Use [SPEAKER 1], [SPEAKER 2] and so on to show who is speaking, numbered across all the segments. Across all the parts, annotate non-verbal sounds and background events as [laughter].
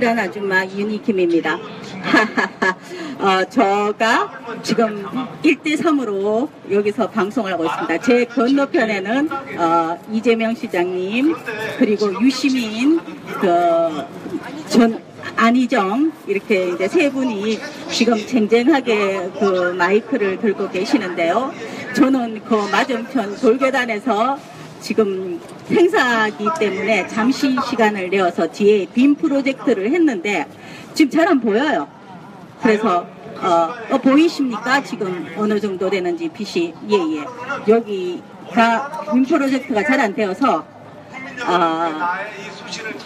[SPEAKER 1] 실한 아줌마 유니킴입니다. [laughs] 어, 저가 지금 1대3으로 여기서 방송을 하고 있습니다. 제 건너편에는 어, 이재명 시장님 그리고 유시민 그전 안희정 이렇게 이제 세 분이 지금 쟁쟁하게 그 마이크를 들고 계시는데요. 저는 그 맞은편 돌계단에서 지금 행사기 때문에 잠시 시간을 내어서 뒤에 빔 프로젝트를 했는데 지금 잘 안 보여요. 그래서 어, 어, 보이십니까? 지금 어느 정도 되는지 빛이 예예 여기가 빔 프로젝트가 잘 안 되어서 아,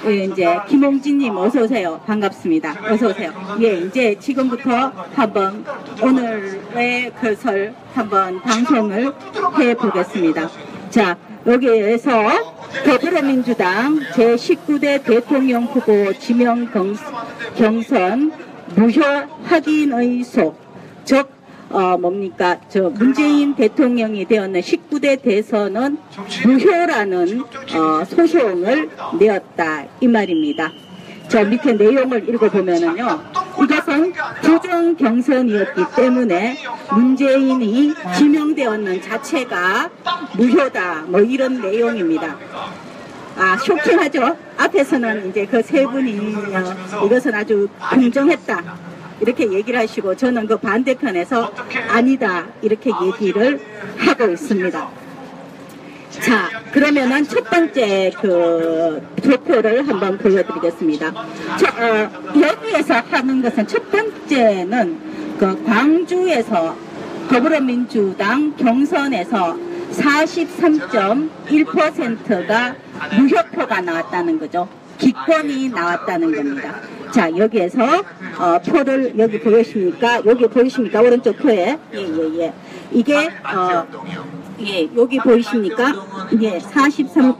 [SPEAKER 1] 예, 이제 김홍진님 어서 오세요. 반갑습니다. 어서 오세요. 예, 이제 지금부터 한번 오늘의 그설 한번 방송을 해 보겠습니다. 자, 여기에서 더불어민주당 제19대 대통령 후보 지명 경선 무효 확인 의소 즉 어, 뭡니까, 저, 문재인 대통령이 되었는 19대 대선은 무효라는, 어, 소송을 내었다. 이 말입니다. 자, 밑에 내용을 읽어보면은요, 이것은 부정 경선이었기 때문에 문재인이 지명되었는 자체가 무효다. 뭐 이런 내용입니다. 아, 쇼킹하죠? 앞에서는 이제 그 세 분이 어, 이것은 아주 긍정했다. 이렇게 얘기를 하시고 저는 그 반대편에서 아니다 이렇게 얘기를 하고 있습니다. 자 그러면은 첫 번째 그 도표를 한번 보여드리겠습니다. 저, 어, 여기에서 하는 것은 첫 번째는 그 광주에서 더불어민주당 경선에서 43.1%가 무효표가 나왔다는 거죠. 기권이 나왔다는 겁니다. 자 여기에서 어, 표를 여기 보이십니까? 여기 보이십니까? 오른쪽 표에 예예예 예, 예. 이게 어, 예 여기 보이십니까? 예 43.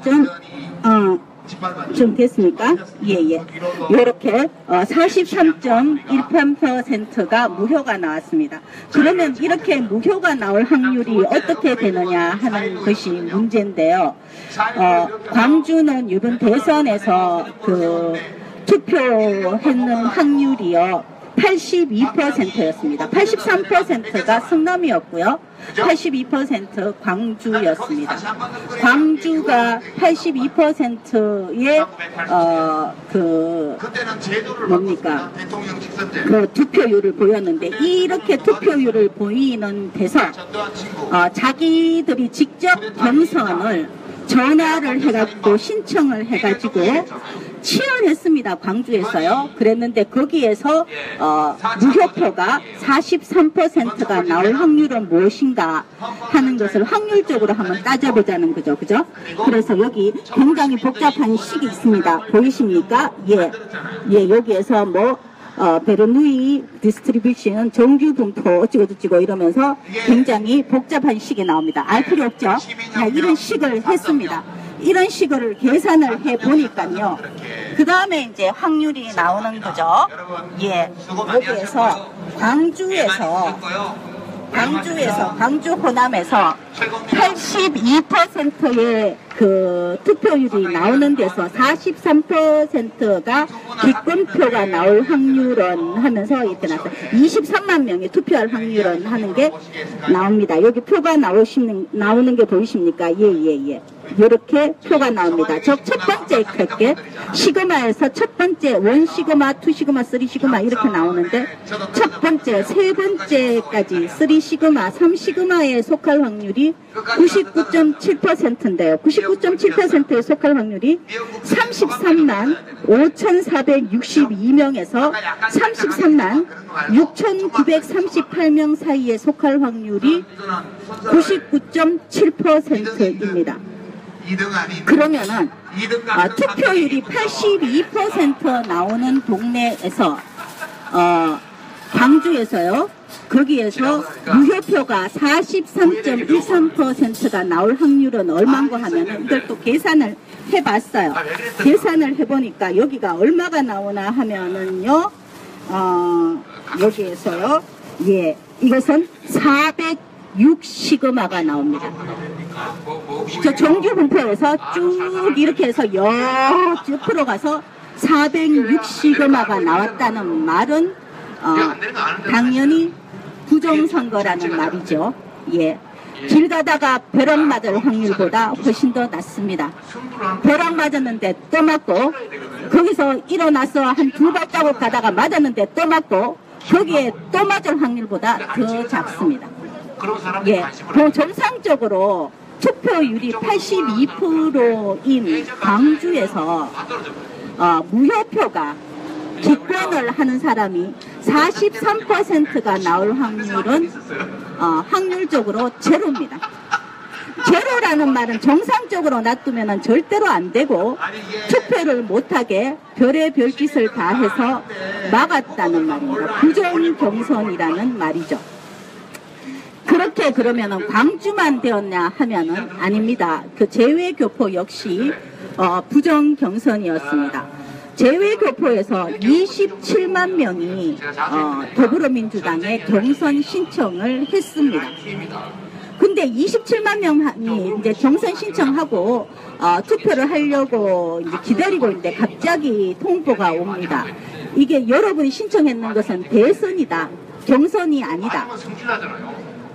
[SPEAKER 1] 어, 좀 됐습니까? 예, 예. 요렇게 어, 43.13%가 무효가 나왔습니다. 그러면 이렇게 무효가 나올 확률이 어떻게 되느냐 하는 것이 문제인데요. 어, 광주는 이번 대선에서 그 투표했는 확률이요. 82%였습니다. 83%가 성남이었고요. 82% 광주였습니다. 광주가 82%의 어 그 뭡니까? 그 투표율을 보였는데 이렇게 투표율을 보이는 데서 어, 자기들이 직접 경선을 전화를 해가지고 신청을 해가지고 치열했습니다. 광주에서요. 그랬는데 거기에서 어, 무효표가 43%가 나올 확률은 무엇인가 하는 것을 확률적으로 한번 따져보자는 거죠. 그죠? 그래서 여기 굉장히 복잡한 식이 있습니다. 보이십니까? 예. 예, 여기에서 뭐 어, 베르누이 디스트리뷰션 정규 분포 어찌고 저찌고 이러면서 굉장히 복잡한 식이 나옵니다. 알 필요 없죠? 자, 이런 식을 했습니다. 이런 식으로 계산을 해 보니까요. 그 다음에 이제 확률이 나오는 거죠. 예. 여기에서 광주에서 광주에서 광주 호남에서 82%의 그 투표율이 나오는 데서 43%가 기권표가 나올 확률은 하면서 이렇게 나서 23만 명이 투표할 확률은 하는 게 나옵니다. 여기 표가 나오시는 나오는 게 보이십니까? 예예예. 예, 예. 이렇게 표가 나옵니다. 저첫 번째 할게 시그마에서 첫 번째 원 시그마, 투 시그마, 쓰리 시그마 이렇게 나오는데 첫 번째, 세 번째까지 쓰리 시그마, 삼 시그마에 속할 확률이 99.7%인데요. 99.7%에 속할 확률이 33만 5,462명에서 33만 6,938명 사이에 속할 확률이 99.7%입니다. 그러면은 아, 투표율이 82% 나오는 동네에서 어, 광주에서요. 거기에서 무효표가 43.13%가 나올 확률은 얼마인가 하면 이걸 또 계산을 해봤어요. 계산을 해보니까 여기가 얼마가 나오나 하면은요. 어, 여기에서요. 예, 이것은 406 시그마가 나옵니다. 저 정규 분포에서 쭉 이렇게 해서 여쭉 풀어가서 460여마가 나왔다는 말은 어, 당연히 부정선거라는 말이죠. 예. 길 가다가 벼락 맞을 확률보다 훨씬 더 낮습니다. 벼락 맞았는데 또 맞고 거기서 일어나서 한 두 발자국 가다가 맞았는데 또 맞고 거기에 또 맞을 확률보다 더 작습니다. 예, 그 정상적으로 투표율이 82%인 광주에서.
[SPEAKER 2] 어,
[SPEAKER 1] 무효표가 기권을 하는 사람이 43%가 나올 확률은 어, 확률적으로 제로입니다. 제로라는 말은 정상적으로 놔두면 절대로 안 되고 투표를 못하게 별의 별짓을 다 해서 막았다는 말입니다. 부정 경선이라는 말이죠. 그렇게 그러면은 광주만 되었냐 하면은 아닙니다. 그 제외 교포 역시 어, 부정 경선이었습니다. 제외교포에서 27만 명이 어, 더불어민주당에 경선 신청을 했습니다. 근데 27만 명이 이제 경선 신청하고 어, 투표를 하려고 이제 기다리고 있는데 갑자기 통보가 옵니다. 이게 여러분이 신청했는 것은 대선이다. 경선이 아니다.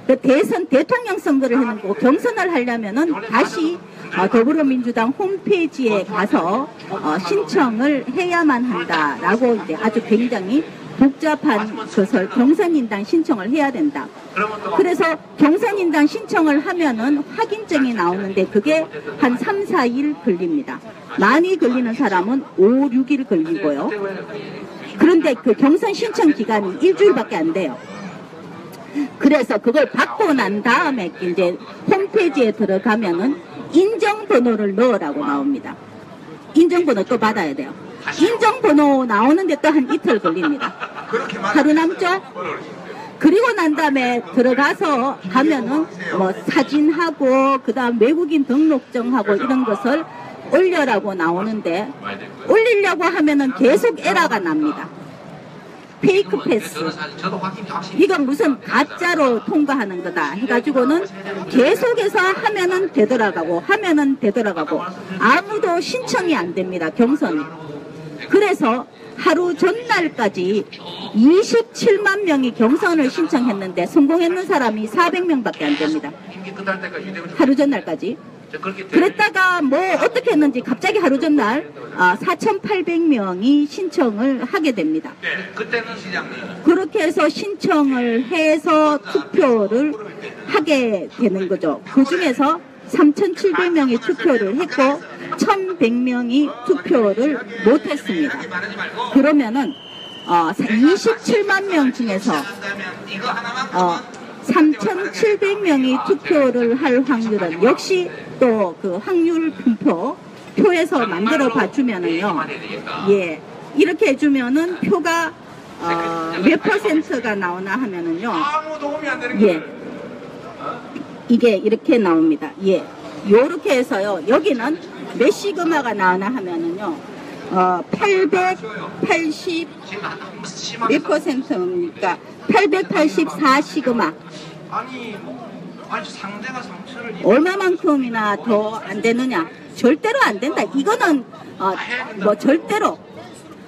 [SPEAKER 1] 그 대선 대통령 선거를 하는 거고 경선을 하려면은 다시 어, 더불어민주당 홈페이지에 가서 어, 신청을 해야만 한다라고 이제 아주 굉장히 복잡한 것을 경선인단 신청을 해야 된다. 그래서 경선인단 신청을 하면은 확인증이 나오는데 그게 한 3, 4일 걸립니다. 많이 걸리는 사람은 5, 6일 걸리고요. 그런데 그 경선 신청 기간이 일주일밖에 안 돼요. 그래서 그걸 받고 난 다음에 이제 홈페이지에 들어가면은 인정번호를 넣으라고 나옵니다. 인정번호 또 받아야 돼요. 인정번호 나오는데 또 한 이틀 걸립니다. 하루 남죠? 그리고 난 다음에 들어가서 가면은 뭐 사진하고 그 다음 외국인 등록증하고 이런 것을 올려라고 나오는데 올리려고 하면은 계속 에러가 납니다. 페이크 패스. 이건 무슨 가짜로 통과하는 거다 해가지고는 계속해서 하면은 되돌아가고 하면은 되돌아가고 아무도 신청이 안 됩니다 경선이. 그래서 하루 전날까지 27만 명이 경선을 신청했는데 성공했는 사람이 400명밖에 안 됩니다. 하루 전날까지 그랬다가 뭐 어떻게 했는지 갑자기 하루 전날 아, 4,800명이 신청을 하게 됩니다
[SPEAKER 2] 네, 그때는 시장님
[SPEAKER 1] 그렇게 해서 신청을 해서 투표를 하게 되는 거죠. 그 중에서 3,700명이 투표를 했고 1,100명이 투표를 못했습니다. 그러면은 어, 27만 명 중에서 어, 3,700명이 투표를 할 확률은 역시 또 그 확률 분포 표에서 만들어 봐주면은요. 예, 이렇게 해주면은 표가 어, 몇 퍼센트가 나오나 하면은요. 예.
[SPEAKER 2] 거예요.
[SPEAKER 1] 이게 이렇게 나옵니다. 예. 요렇게 해서요. 여기는 몇 시그마가 나오나 하면은요. 어, 880
[SPEAKER 2] 지금 한 심하게
[SPEAKER 1] 몇 퍼센트입니까? 884 시그마.
[SPEAKER 2] 아니 아니 상대가 입-
[SPEAKER 1] 얼마만큼이나 더 안 되느냐? 절대로 안 된다. 이거는 어, 뭐 절대로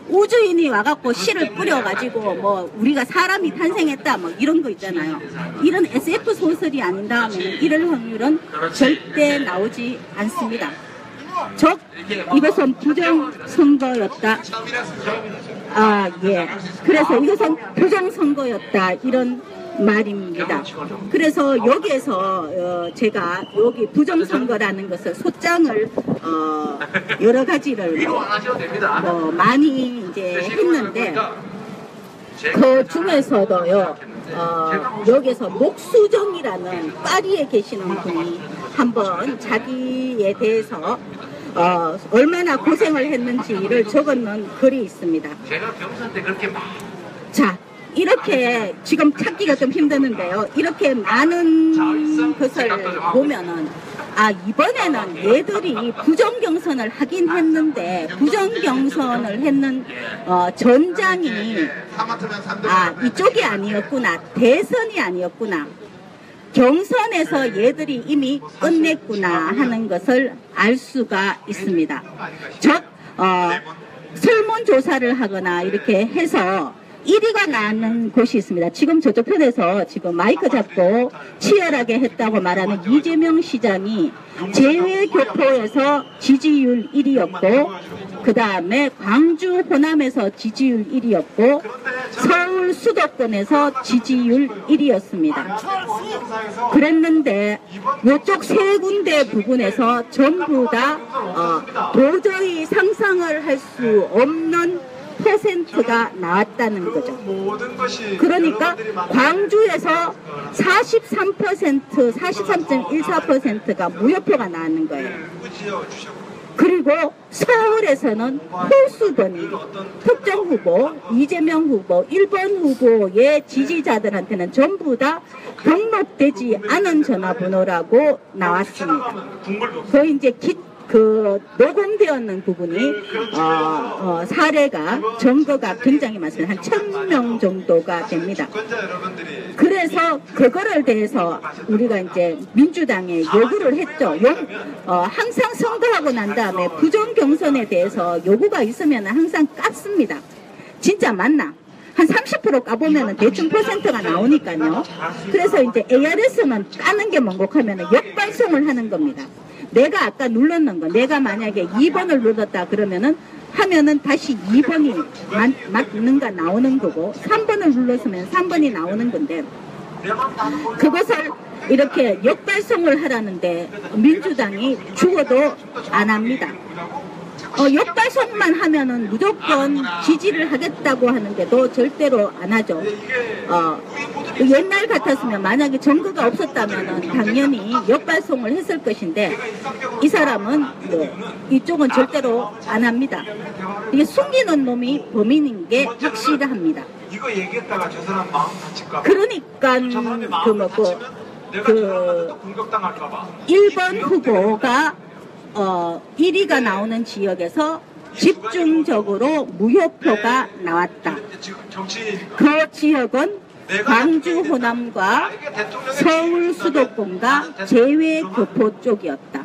[SPEAKER 1] 우주인이 와갖고 씨를 뿌려가지고 뭐 우리가 사람이 탄생했다 뭐 이런 거 있잖아요. 이런 SF 소설이 아닌 다음에는 이럴 확률은 절대 나오지 않습니다. 즉 이것은 부정 선거였다. 아 예. 그래서 이것은 부정 선거였다 이런 말입니다. 그래서 여기에서 어, 제가 여기 부정 선거라는 것을 소장을 어, 여러 가지를
[SPEAKER 2] 됩니다.
[SPEAKER 1] 어, 많이 이제 했는데 그 중에서도요 어, 여기서 목수정이라는 파리에 계시는 분이 한번 자기에 대해서 어, 얼마나 고생을 했는지를 적어놓은 글이 있습니다.
[SPEAKER 2] 제가 경선 때 그렇게 막
[SPEAKER 1] 자, 이렇게 지금 찾기가 좀 힘드는데요. 이렇게 많은 것을 보면은 아 이번에는 얘들이 부정 경선을 하긴 했는데 부정 경선을 했는 어, 전장이 아 이쪽이 아니었구나. 대선이 아니었구나. 경선에서 얘들이 이미 끝냈구나 하는 것을 알 수가 있습니다. 즉 어, 설문조사를 하거나 이렇게 해서 1위가 나는 곳이 있습니다. 지금 저쪽 편에서 지금 마이크 잡고 치열하게 했다고 말하는 이재명 시장이 제외교포에서 지지율 1위였고 그 다음에 광주 호남에서 지지율 1위였고 서울 수도권에서 지지율 1위였습니다. 그랬는데 이쪽 세 군데 부분에서 전부 다 어, 도저히 상상을 할 수 없는 퍼센트가 나왔다는 거죠. 그러니까 광주에서 43% 43.14%가 무효표가 나왔는 거예요.
[SPEAKER 3] 주셨고
[SPEAKER 1] 그리고 서울에서는 홀수번이 특정 후보, 이재명 후보, 1번 후보의 지지자들한테는 전부 다 등록되지 않은 전화번호라고 나왔습니다.
[SPEAKER 3] 국물도
[SPEAKER 1] 그 이제 기, 그 녹음되었는 부분이 어, 어, 사례가 증거가 굉장히 많습니다. 한 천 명 정도가 됩니다. 그래서 그거를 대해서 우리가 이제 민주당에 요구를 했죠. 요, 어, 항상 선거하고 난 다음에 부정 경선에 대해서 요구가 있으면 항상 깠습니다. 진짜 맞나? 한 30% 까보면 대충 퍼센트가 나오니까요. 그래서 이제 ARS만 까는 게 뭔고 하면 역발송을 하는 겁니다. 내가 아까 눌렀는 거, 내가 만약에 2번을 눌렀다 그러면은 하면은 다시 2번이 맞, 맞는가 나오는 거고 3번을 눌렀으면 3번이 나오는 건데 그것을 이렇게 역발송을 하라는데 민주당이 죽어도 안 합니다. 어, 역발송만 하면은 무조건 지지를 하겠다고 하는데도 절대로 안 하죠. 어, 그 옛날 같았으면 만약에 증거가 없었다면은 당연히 역발송을 했을 것인데 이 사람은 뭐 이쪽은 절대로 안 합니다. 이게 숨기는 놈이 범인인 게 확실합니다.
[SPEAKER 3] 이거 얘기했다가 저 사람 마음 다칠까 봐.
[SPEAKER 1] 그러니까 그 뭐고 그-
[SPEAKER 3] 전화하면 또 공격당할까 봐.
[SPEAKER 1] 1번 후보가 어 1위가 나오는 지역에서 집중적으로 무효표가 나왔다. 그 지역은 광주 호남과 서울 수도권과 제외 교포 쪽이었다.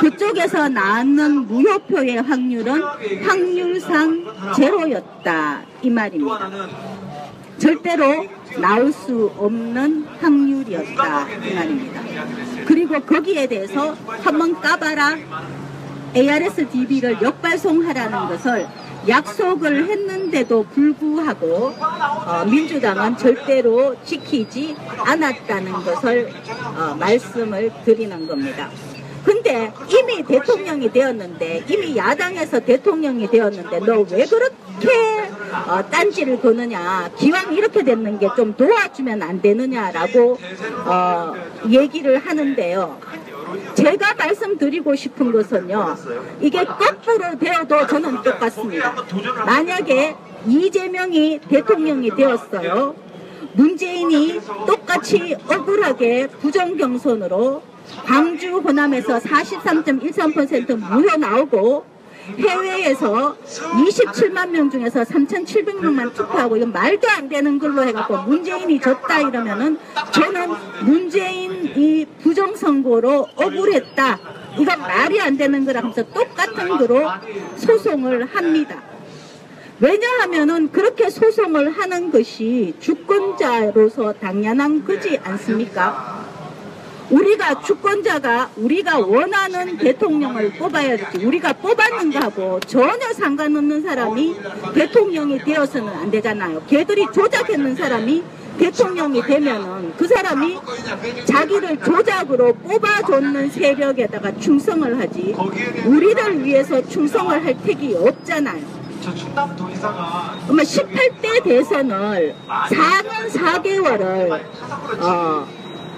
[SPEAKER 1] 그쪽에서 나왔는 무효표의 확률은 확률상 제로였다.
[SPEAKER 3] 이또
[SPEAKER 1] 말입니다. 절대로 나올 수 없는 확률이었다. 이 말입니다. 그리고 거기에 대해서 한번 까봐라. ARS DB를 역발송하라는 것을 약속을 했는데도 불구하고 어, 민주당은 절대로 지키지 않았다는 것을 어, 말씀을 드리는 겁니다. 근데 이미 대통령이 되었는데 이미 야당에서 대통령이 되었는데 너 왜 그렇게 어, 딴지를 거느냐 기왕 이렇게 됐는 게 좀 도와주면 안 되느냐라고 어, 얘기를 하는데요. 제가 말씀드리고 싶은 것은요. 이게 거꾸로 되어도 저는 똑같습니다. 만약에 이재명이 대통령이 되었어요. 문재인이 똑같이 억울하게 부정경선으로 광주 호남에서 43.13% 무효 나오고 해외에서 27만 명 중에서 3,700명만 투표하고 이건 말도 안 되는 걸로 해갖고 문재인이 졌다 이러면은 저는 문재인이 부정선거로 억울했다. 이건 말이 안 되는 거라 하면서 똑같은 거로 소송을 합니다. 왜냐하면은 그렇게 소송을 하는 것이 주권자로서 당연한 거지 않습니까? 우리가 주권자가 우리가 원하는 대통령을 뽑아야 되지 우리가 뽑았는 거하고 전혀 상관없는 사람이 대통령이 되어서는 안 되잖아요. 걔들이 조작했는 사람이 대통령이 되면은 그 사람이 자기를 조작으로 뽑아줬는 세력에다가 충성을 하지 우리를 위해서 충성을 할 택이 없잖아요.
[SPEAKER 3] 저 충남 도의사가
[SPEAKER 1] 그러면 18대 대선을 4년 4개월을 어,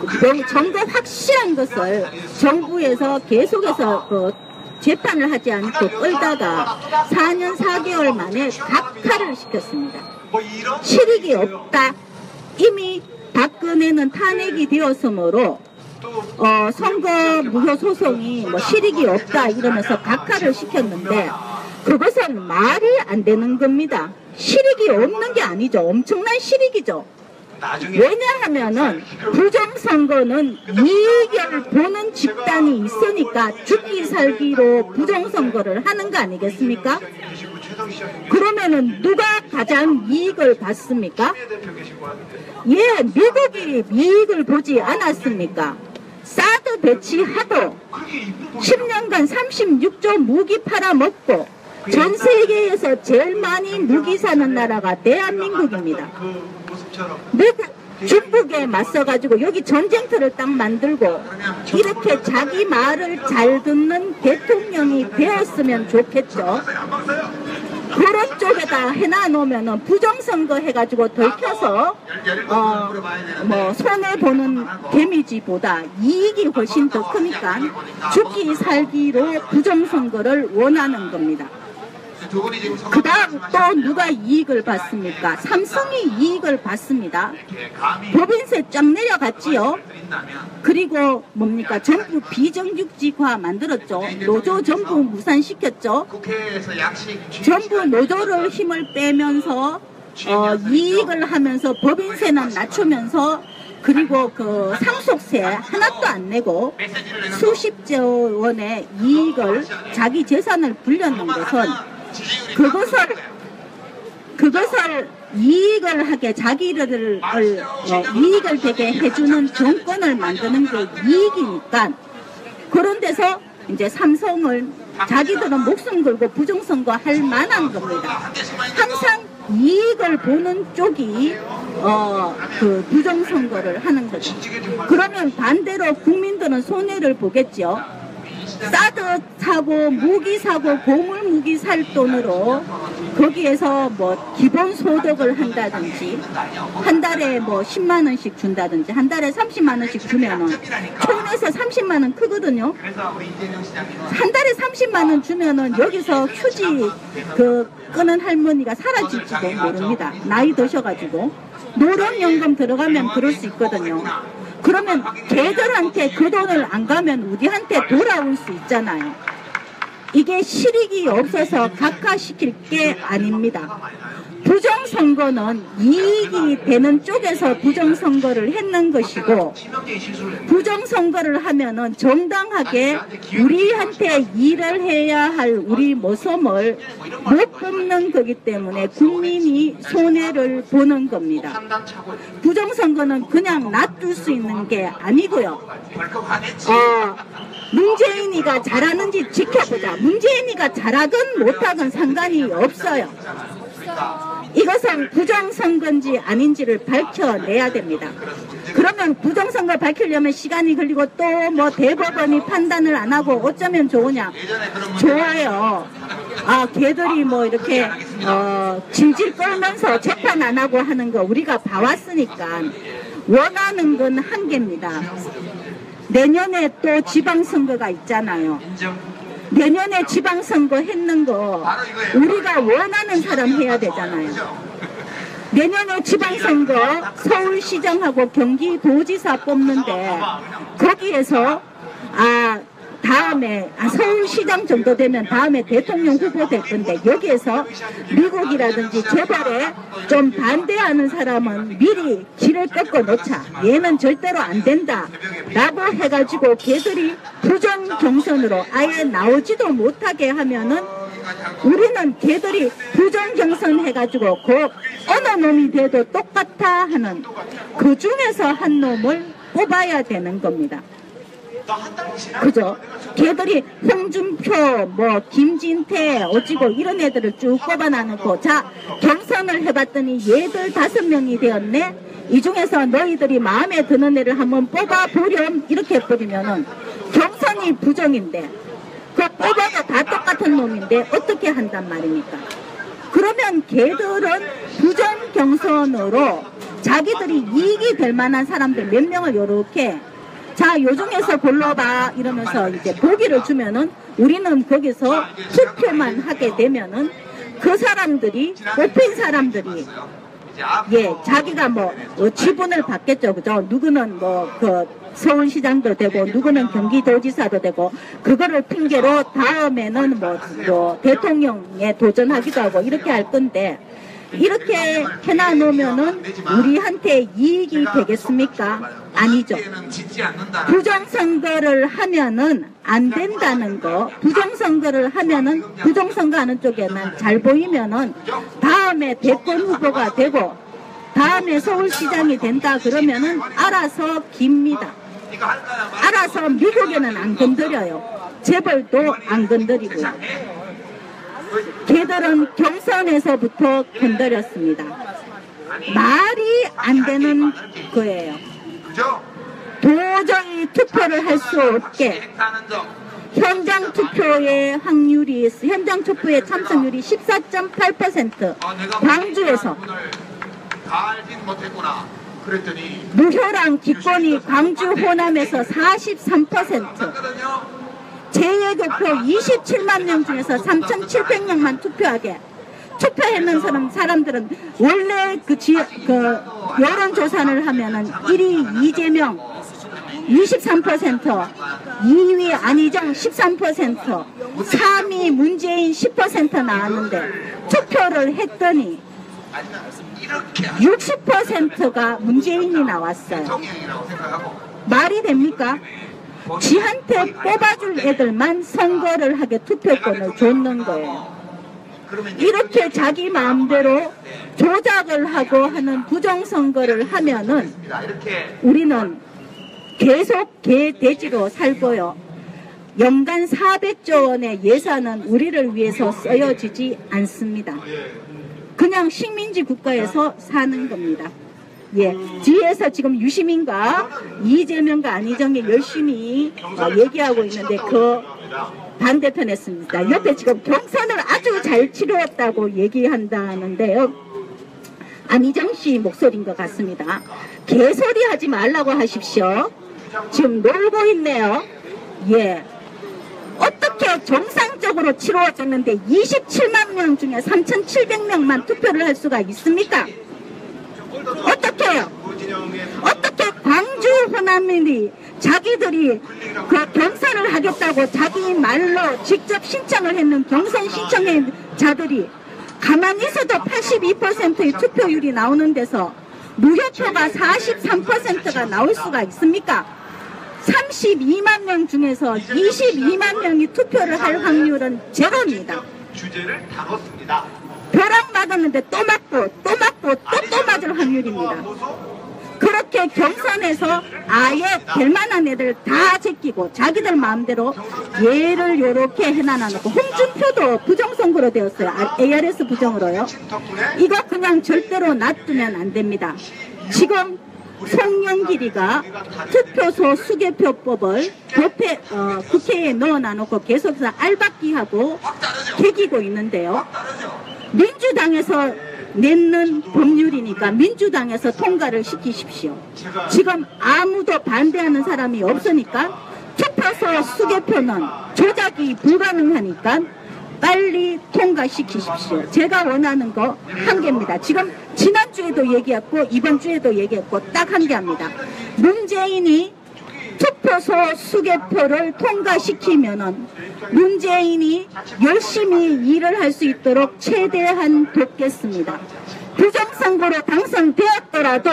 [SPEAKER 1] 그 정부 확실한 것을 정부에서 계속해서 그 재판을 하지 않고 끌다가 4년 4개월 만에 각하를 시켰습니다.
[SPEAKER 3] 뭐
[SPEAKER 1] 실익이 없다. 이미 박근혜는 탄핵이 되었으므로
[SPEAKER 3] 또
[SPEAKER 1] 어, 선거 무효 소송이 뭐 실익이 없다 이러면서 각하를 시켰는데 그것은 말이 안 되는 겁니다. 실익이 없는 게 아니죠. 엄청난 실익이죠. 왜냐하면은 부정선거는 이익을 보는 집단이 있으니까 죽기 살기로 부정선거를 하는 거 아니겠습니까? 그러면은 누가 가장 이익을
[SPEAKER 3] 같은데.
[SPEAKER 1] 예, 미국이 이익을 보지 않았습니까? 사드
[SPEAKER 3] 거
[SPEAKER 1] 10년간 36조 무기 팔아먹고 전 세계에서 제일 많이 무기 사는 나라가 대한민국입니다. 미국, 중국에 맞서가지고 여기 전쟁터를 딱 만들고 이렇게 자기 말을 잘 듣는 대통령이 되었으면 좋겠죠. 그런 쪽에다 해놔놓으면 부정선거 해가지고 들켜서 어, 뭐 손해보는 데미지보다 이익이 훨씬 더 크니까 죽기 살기로 부정선거를 원하는 겁니다. 그 다음 또 누가 이익을 받습니까? 삼성이 이익을 받습니다.
[SPEAKER 3] 감히
[SPEAKER 1] 법인세 쫙 내려갔지요. 그리고 뭡니까? 전부 비정규직화 만들었죠. 노조 전부 무산시켰죠. 전부 노조를 힘을 빼면서 어, 이익을 하면서 법인세는 낮추면서 그리고 그 상속세 하나도 안 내고. 수십조 원의 이익을 자기 재산을 불렸는 것은 그것을. 그것을 이익을 하게 자기를 어, 이익을 되게 해주는 정권을 만드는 게 이익이니까 그런 데서 이제 삼성을 자기들은 목숨 걸고 부정선거 할 만한 겁니다. 항상 이익을 보는 쪽이 어 그 부정선거를 하는 거죠. 그러면 반대로 국민들은 손해를 보겠죠. 사드 사고 무기 사고 고물 무기 살 돈으로 거기에서 뭐 기본 소득을 한다든지 한 달에 뭐 10만 원씩 준다든지 한 달에 30만 원씩 주면은 촌에서 30만 원 크거든요. 한 달에 30만 원 주면은 여기서 휴지 그 끄는 할머니가 사라질지도 모릅니다. 나이 드셔가지고 노령연금 들어가면 그럴 수 있거든요. 그러면 걔들한테 그 돈을 안 가면 우리한테 돌아올 수 있잖아요. 이게 실익이 없어서 각하시킬 게 아닙니다. 부정선거는 이익이 되는 쪽에서 부정선거를 했는 것이고. 부정선거를 하면은 정당하게 우리한테 일을 해야 할 우리 모섬을 못 뽑는 거기 때문에 국민이 손해를 보는 겁니다. 부정선거는 그냥 놔둘 수 있는 게 아니고요. 어, 문재인이가 잘하는지 지켜보자. 문재인이가 잘하건 못하건 상관이 없어요. 이것은 부정선거인지 아닌지를 밝혀내야 됩니다. 그러면 부정선거 밝히려면 시간이 걸리고 또 뭐 대법원이 판단을 안 하고 어쩌면 좋으냐? 좋아요. 아, 걔들이 뭐 이렇게, 어, 질질 끌면서 재판 안 하고 하는 거 우리가 봐왔으니까 원하는 건 한계입니다. 내년에 또 지방선거가 있잖아요. 내년에 지방선거 했는 거 우리가 원하는 사람 해야 되잖아요. 내년에 지방선거 서울시장하고 경기도지사 뽑는데 거기에서 아 다음에 아, 서울시장 정도 되면 다음에 대통령 후보 될 건데 여기에서 미국이라든지 재벌에 좀 반대하는 사람은 미리 길을 꺾어 놓자 얘는 절대로 안 된다 라고 해가지고 걔들이 부정 경선으로 아예 나오지도 못하게 하면은 우리는 걔들이 부정 경선 해가지고 그 어느 놈이 돼도 똑같아 하는 그 중에서 한 놈을 뽑아야 되는 겁니다. 그죠? 걔들이 홍준표, 뭐 김진태, 어찌고 이런 애들을 쭉 뽑아놔놓고 자 경선을 해봤더니 얘들 다섯 명이 되었네. 이 중에서 너희들이 마음에 드는 애를 한번 뽑아보렴 이렇게 해버리면은 경선이 부정인데 그 뽑아도 다 똑같은 놈인데 어떻게 한단 말입니까? 그러면 걔들은 부정 경선으로 자기들이 이익이 될 만한 사람들 몇 명을 요렇게 자, 요 중에서 골라봐 이러면서 이제 보기를 주면은 우리는 거기서 투표만 하게 되면은 그 사람들이 뽑힌 사람들이 예, 자기가 뭐 어, 지분을 받겠죠, 그죠? 누구는 뭐 그 서울시장도 되고 누구는 경기도지사도 되고 그거를 핑계로 다음에는 뭐, 뭐 대통령에 도전하기도 하고 이렇게 할 건데 이렇게 해놔 놓으면은 우리한테 이익이 되겠습니까? 아니죠. 부정선거를 하면은 안 된다는 거, 부정선거를 하면은 부정선거 하는 쪽에는 잘 보이면은 다음에 대권 후보가 되고 다음에 서울시장이 된다 그러면은 알아서 깁니다. 알아서 미국에는 안 건드려요. 재벌도 안 건드리고요. 걔들은 경선에서부터 건드렸습니다. 말이 안 되는 거예요. 도저히 투표를 할 수 없게 현장 투표의 확률이 현장 투표의 참석률이 14.8%
[SPEAKER 3] 아,
[SPEAKER 1] 광주에서. 무효랑 기권이 광주 호남에서 43%
[SPEAKER 3] 거든요
[SPEAKER 1] 재외교표 27만 명 중에서 3,700명만 투표하게 투표했는 사람, 사람들은 원래 그, 지, 그 여론조사를 하면은 1위 이재명 23%, 2위 안희정 13%, 3위 문재인 10% 나왔는데 투표를 했더니
[SPEAKER 3] 이렇게
[SPEAKER 1] 60%가 문재인이 나왔어요. 말이 됩니까? 지한테 뽑아줄 애들만 선거를 하게 투표권을 줬는 거예요. 이렇게 자기 마음대로 조작을 하고 하는 부정선거를 하면은 우리는 계속 개돼지로 살고요. 연간 400조 원의 예산은 우리를 위해서 쓰여지지 않습니다. 그냥 식민지 국가에서 사는 겁니다. 예, 뒤에서 지금 유시민과 이재명과 안희정이 열심히 어, 얘기하고 있는데 그 반대편 했습니다. 옆에 지금 경선을 아주 잘 치르었다고 얘기한다는데요. 안희정 씨 목소리인 것 같습니다. 개소리 하지 말라고 하십시오. 지금 놀고 있네요. 예. 어떻게 정상적으로 치루어졌는데 27만 명 중에 3,700명만 투표를 할 수가 있습니까? 어떻게요? 어떻게 호남인이 자기들이 그 경선을 하겠다고 자기 말로 직접 신청을 했는 경선 신청자들이 가만히 있어도 82%의 투표율이 나오는 데서 무효표가 43%가 나올 수가 있습니까? 32만 명 중에서 22만 명이 투표를 할 확률은 제로입니다.
[SPEAKER 3] 주제를 다뤘습니다.
[SPEAKER 1] 벼락 맞았는데 또 맞고 또 맞고 또 또 맞을 확률입니다. 그렇게 경선에서 아예 될 만한 애들 다 제끼고 자기들 마음대로 얘를 요렇게 해놔놓고 홍준표도 부정선거로 되었어요. 아, ARS 부정으로요. 이거 그냥 절대로 놔두면 안 됩니다. 지금 송영길이가 투표소 수개표법을 국회, 어, 국회에 넣어놔놓고 계속해서 알박기하고 개기고 있는데요. 민주당에서 냈는 법률이니까 민주당에서 통과를 시키십시오. 지금 아무도 반대하는 사람이 없으니까 투표소 수개표는 조작이 불가능하니까 빨리 통과시키십시오. 제가 원하는 거 한 개입니다. 지금 지난주에도 얘기했고 이번 주에도 얘기했고 딱 한 개 합니다. 문재인이 투표소 수개표를 통과시키면은 문재인이 열심히 일을 할 수 있도록 최대한 돕겠습니다. 부정선거로 당선되었더라도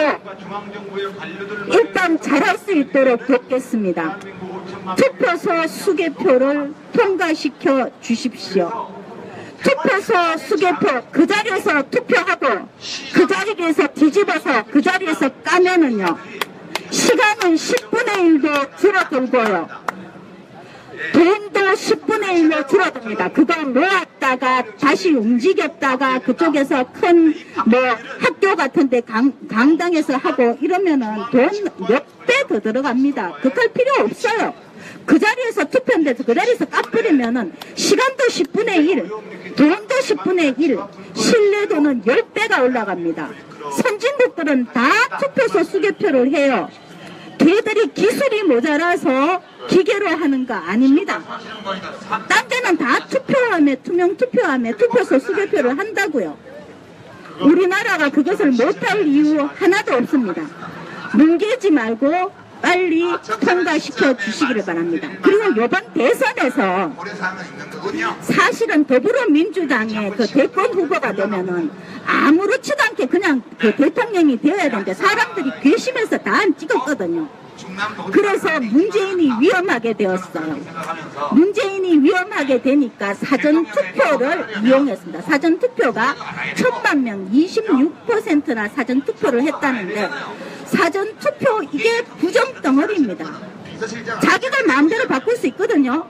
[SPEAKER 1] 일단 잘할 수 있도록 돕겠습니다. 투표소 수개표를 통과시켜 주십시오. 투표소 수개표 그 자리에서 투표하고 그 자리에서 뒤집어서 그 자리에서 까면은요 시간은 10분의 1도 줄어들고요 돈도 10분의 1로 줄어듭니다 그거 모았다가 다시 움직였다가 그쪽에서 큰 뭐 학교 같은데 강, 강당에서 하고 이러면은 돈 몇 배 더 들어갑니다 그럴 필요 없어요 그 자리에서 투표인데서 그 자리에서 까버리면은 시간도 10분의 1, 돈도 10분의 1, 신뢰도는 10배가 올라갑니다. 선진국들은 다 투표소 수개표를 해요. 걔들이 기술이 모자라서 기계로 하는 거 아닙니다. 딴 데는 다 투표함에, 투명 투표함에 투표소 수개표를 한다고요. 우리나라가 그것을 못할 이유 하나도 없습니다. 뭉개지 말고 빨리 통과시켜 주시기를 바랍니다. 그리고 이번 대선에서
[SPEAKER 3] 거군요.
[SPEAKER 1] 사실은 더불어민주당의 그 대권 후보가 되면은 아무렇지도 않게 그냥 그 대통령이 되어야 되는데 사람들이 괘씸해서 다 안 찍었거든요. 그래서 문재인이 위험하게 되었어요. 문재인이 위험하게 되니까 사전 투표를 이용했습니다. 사전 투표가 천만 명 26%나 사전 투표를 했다는데 사전 투표 이게 부정 덩어리입니다. 자기가 마음대로 바꿀 수 있거든요.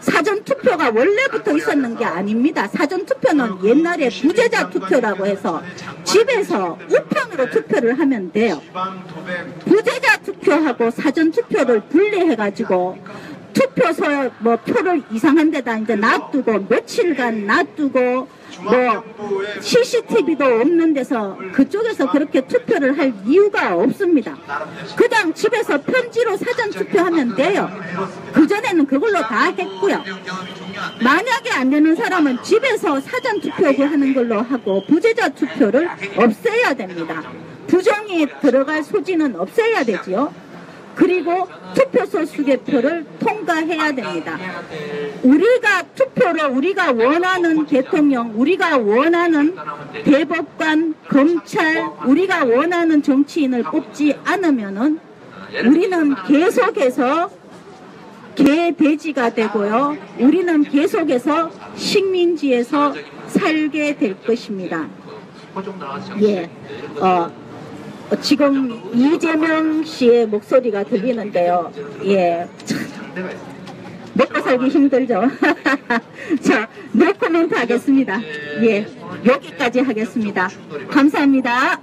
[SPEAKER 1] 사전 투표가 원래부터 있었는 게 아닙니다. 사전 투표는 옛날에 부재자 투표라고 해서 집에서 우편으로 투표를 하면 돼요. 부재자 투표하고 사전 투표를 분리해가지고 투표소 뭐 표를 이상한 데다 이제 놔두고 며칠간 놔두고 뭐 CCTV도 없는 데서 그쪽에서 그렇게 투표를 할 이유가 없습니다. 그냥 집에서 편지로 사전 투표하면 돼요. 그전에는 그걸로 다 했고요. 만약에 안 되는 사람은 집에서 사전 투표를 하는 걸로 하고 부재자 투표를 없애야 됩니다. 부정이 들어갈 소지는 없애야 되지요. 그리고 투표소 수개표를 통과해야 됩니다. 우리가 투표로 우리가 원하는 대통령, 우리가 원하는 대법관, 검찰, 우리가 원하는 정치인을 뽑지 않으면은 우리는 계속해서 개돼지가 되고요. 우리는 계속해서 식민지에서 살게 될 것입니다. 예, 어, 어, 지금 이재명 씨의 목소리가 들리는데요. 예, 참, 먹고 살기 힘들죠. [laughs] 자, 노 코멘트 하겠습니다. 예, 여기까지 하겠습니다. 감사합니다.